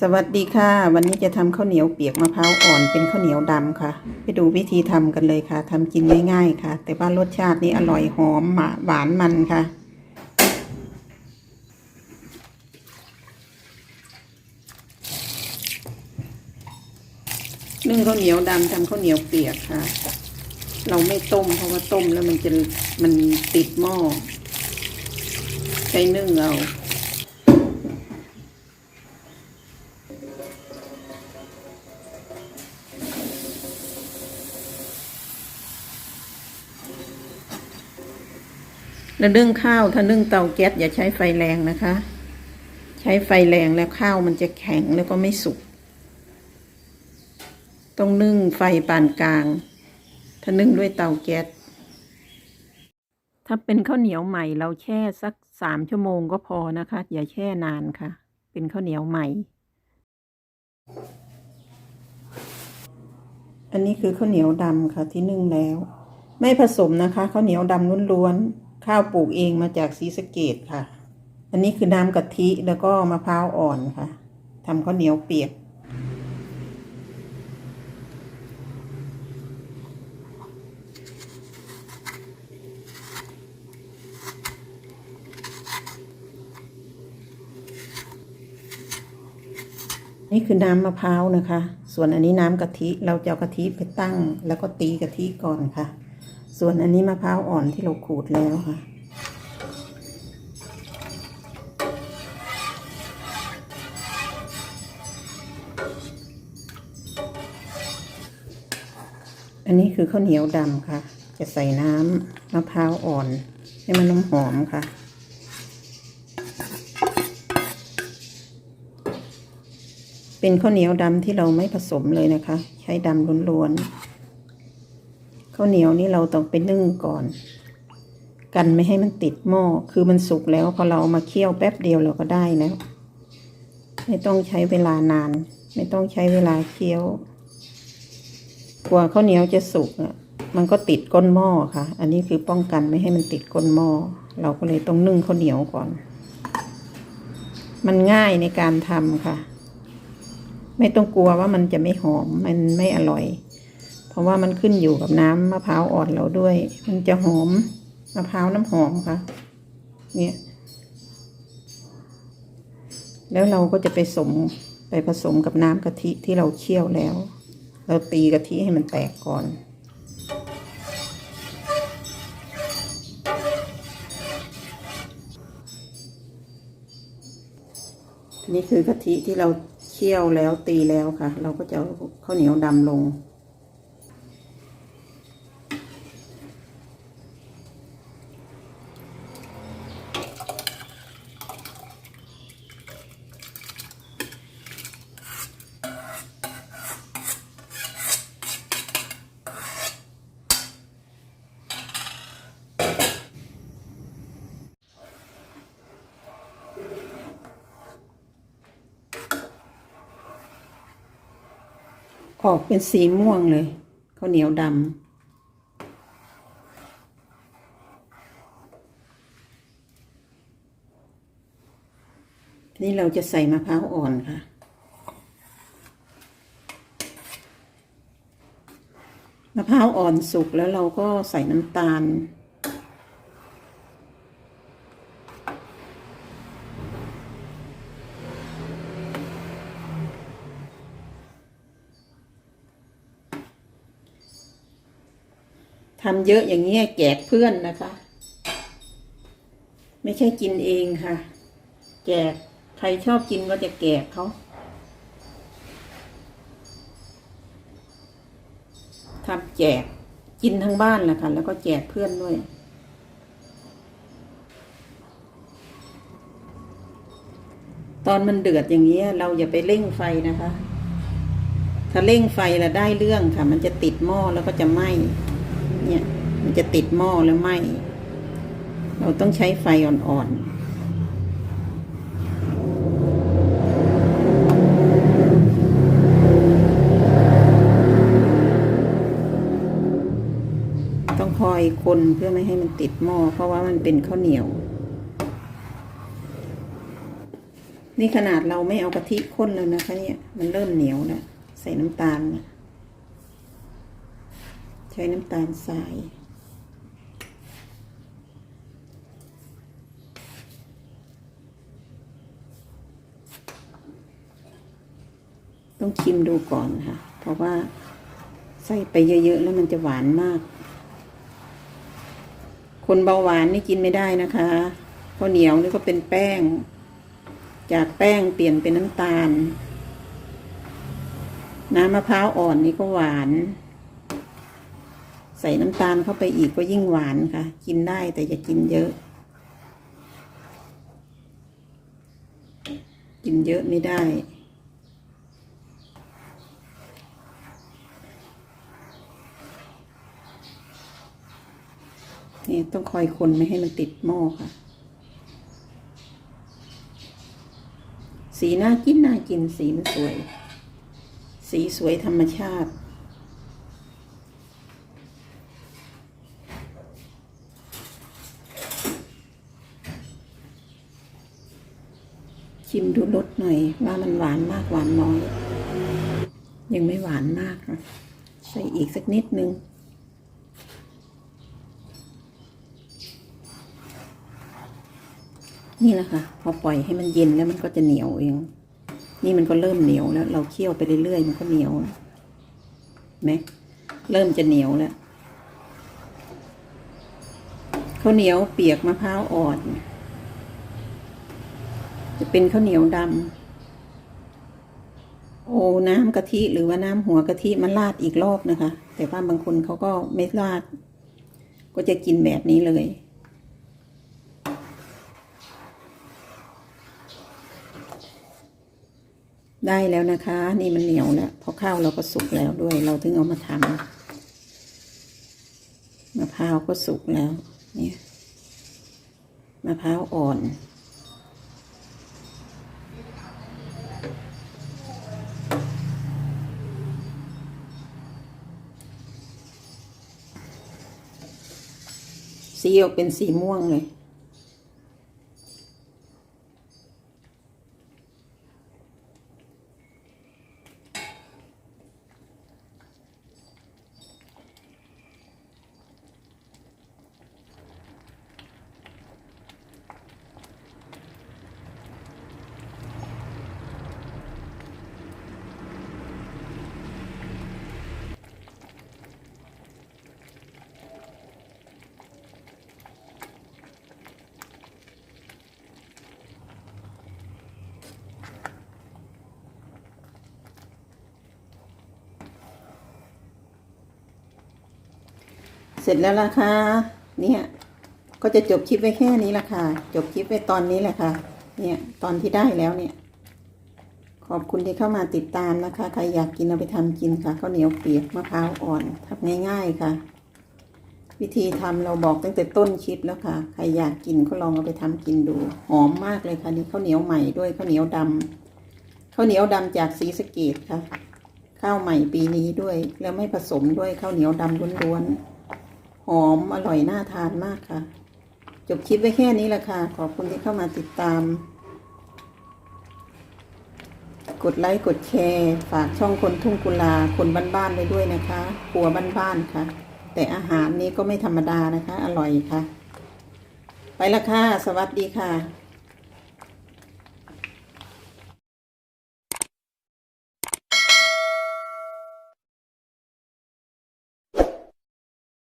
สวัสดีค่ะ วันนี้จะทำข้าวเหนียวเปียกมะพร้าวอ่อนเป็นข้าวเหนียวดำค่ะ ไปดูวิธีทำกันเลยค่ะทำกินง่ายๆค่ะ แต่ว่ารสชาตินี่อร่อยหอมหวานมันค่ะ นึ่งข้าวเหนียวดำทำข้าวเหนียวเปียกค่ะ เราไม่ต้มเพราะว่าต้มแล้วมันจะมันติดหม้อใช้นึ่งเอา แล้วนึ่งข้าวถ้านึ่งเตาแก๊สอย่าใช้ไฟแรงนะคะ ใช้ไฟแรงแล้วข้าวมันจะแข็งแล้วก็ไม่สุก ต้องนึ่งไฟปานกลาง ถ้านึ่งด้วยเตาแก๊ส ถ้าเป็นข้าวเหนียวใหม่เราแช่สักสามชั่วโมงก็พอนะคะ อย่าแช่นานค่ะ เป็นข้าวเหนียวใหม่ อันนี้คือข้าวเหนียวดำค่ะที่นึ่งแล้ว ไม่ผสมนะคะข้าวเหนียวดำล้วนๆ ข้าวปลูกเองมาจากศรีสะเกดค่ะ อันนี้คือน้ำกะทิแล้วก็มะพร้าวอ่อนค่ะทำข้าวเหนียวเปียกนี่คือน้ำมะพร้าวนะคะ ส่วนอันนี้น้ำกะทิ เราจะเอากะทิไปตั้ง แล้วก็ตีกะทิก่อนค่ะ ส่วนอันนี้มะพร้าวอ่อนที่เราขูดแล้วค่ะ อันนี้คือข้าวเหนียวดำค่ะ จะใส่น้ำมะพร้าวอ่อน ให้มันน้ำหอมค่ะเป็นข้าวเหนียวดำที่เราไม่ผสมเลยนะคะ ใช้ดำล้วนๆ ข้าวเหนียวนี่เราต้องไปนึ่งก่อน กันไม่ให้มันติดหม้อคือมันสุกแล้วพอเราเอามาเคี่ยวแป๊บเดียวเราก็ได้แล้วไม่ต้องใช้เวลานาน ไม่ต้องใช้เวลาเคี่ยวกว่าข้าวเหนียวจะสุกอะมันก็ติดก้นหม้อค่ะ อันนี้คือป้องกันไม่ให้มันติดก้นหม้อ เราก็เลยต้องนึ่งข้าวเหนียวก่อน มันง่ายในการทำค่ะ ไม่ต้องกลัวว่ามันจะไม่หอม มันไม่อร่อย เพราะว่ามันขึ้นอยู่กับน้ำมะพร้าวอ่อนเราด้วย มันจะหอมมะพร้าวน้ำหอมค่ะ เนี่ย แล้วเราก็จะไปสมไปผสมกับน้ำกะทิที่เราเคี่ยวแล้ว เราตีกะทิให้มันแตกก่อนนี่คือกะทิที่เราเคี่ยวแล้วตีแล้วค่ะ เราก็จะเอาข้าวเหนียวดำลง ออกเป็นสีม่วงเลยข้าวเหนียวดำนี่เราจะใส่มะพร้าวอ่อนค่ะมะพร้าวอ่อนสุกแล้วเราก็ใส่น้ำตาล ทำเยอะอย่างเงี้ยแจกเพื่อนนะคะ ไม่ใช่กินเองค่ะ แจกใครชอบกินก็จะแจกเขาทำแจกกินทั้งบ้านแหละค่ะ แล้วก็แจกเพื่อนด้วยตอนมันเดือดอย่างเงี้ยเราอย่าไปเร่งไฟนะคะ ถ้าเร่งไฟแล้วได้เรื่องค่ะ มันจะติดหม้อแล้วก็จะไหม้ เนี่ย มันจะติดหม้อแล้วไหมเราต้องใช้ไฟอ่อนๆต้องคอยคนเพื่อไม่ให้มันติดหม้อเพราะว่ามันเป็นข้าวเหนียว นี่ขนาดเราไม่เอากะทิข้นแล้วนะคะเนี่ย มันเริ่มเหนียวแล้วใส่น้ำตาลนะ ใช้น้ำตาลทราย ต้องชิมดูก่อนค่ะ เพราะว่าใส่ไปเยอะ ๆ แล้วมันจะหวานมาก คนเบาหวานนี่กินไม่ได้นะคะข้าวเหนียวนี่ก็เป็นแป้ง จากแป้งเปลี่ยนเป็นน้ำตาล น้ำมะพร้าวอ่อนนี่ก็หวาน ใส่น้ำตาลเข้าไปอีกก็ยิ่งหวานค่ะ กินได้แต่อย่ากินเยอะ กินเยอะไม่ได้ นี่ต้องคอยคนไม่ให้มันติดหม้อค่ะ สีน่ากินน่ากินสีมันสวย สีสวยธรรมชาติ ชิมดูรสหน่อย ว่ามันหวานมากหวานน้อย ยังไม่หวานมากนะใส่อีกสักนิดนึง นี่แหละค่ะ พอปล่อยให้มันเย็นแล้วมันก็จะเหนียวเอง นี่มันก็เริ่มเหนียวแล้ว เราเคี่ยวไปเรื่อยๆมันก็เหนียวไหมเริ่มจะเหนียวแล้วข้าวเหนียวเปียกมะพร้าวอ่อน จะเป็นข้าวเหนียวดำโอ้น้ำกะทิหรือว่าน้ำหัวกะทิมาราดอีกรอบนะคะ แต่ว่าบางคนเขาก็ไม่ราด ก็จะกินแบบนี้เลยได้แล้วนะคะ นี่มันเหนียวแล้วพราะข้าวเราก็สุกแล้วด้วย เราถึงเอามาทำมะพร้าวก็สุกแล้ว เนี่ยมะพร้าวอ่อน สีออกเป็นสีม่วงเลย เสร็จแล้วล่ะค่ะเนี่ยก็จะจบคลิปไว้แค่นี้ละค่ะ จบคลิปไว้ตอนนี้แหละค่ะ เนี่ยตอนที่ได้แล้วเนี่ย ขอบคุณที่เข้ามาติดตามนะคะ ใครอยากกินเอาไปทำกินค่ะข้าวเหนียวเปียกมะพร้าวอ่อนทำง่าย ๆค่ะ วิธีทำเราบอกตั้งแต่ต้นคลิปแล้วค่ะ ใครอยากกินก็ลองเอาไปทำกินดู หอมมากเลยค่ะนี่ข้าวเหนียวใหม่ด้วยข้าวเหนียวดำข้าวเหนียวดำจากศรีสเกดค่ะ ข้าวใหม่ปีนี้ด้วย แล้วไม่ผสมด้วยข้าวเหนียวดำล้วนๆ หอมอร่อยน่าทานมากค่ะ จบคลิปไว้แค่นี้ละค่ะ ขอบคุณที่เข้ามาติดตาม กดไลค์กดแชร์ ฝากช่องคนทุ่งกุลาคนบ้านๆไปด้วยนะคะครัวบ้านๆค่ะ แต่อาหารนี้ก็ไม่ธรรมดานะคะ อร่อยค่ะ ไปละค่ะ สวัสดีค่ะ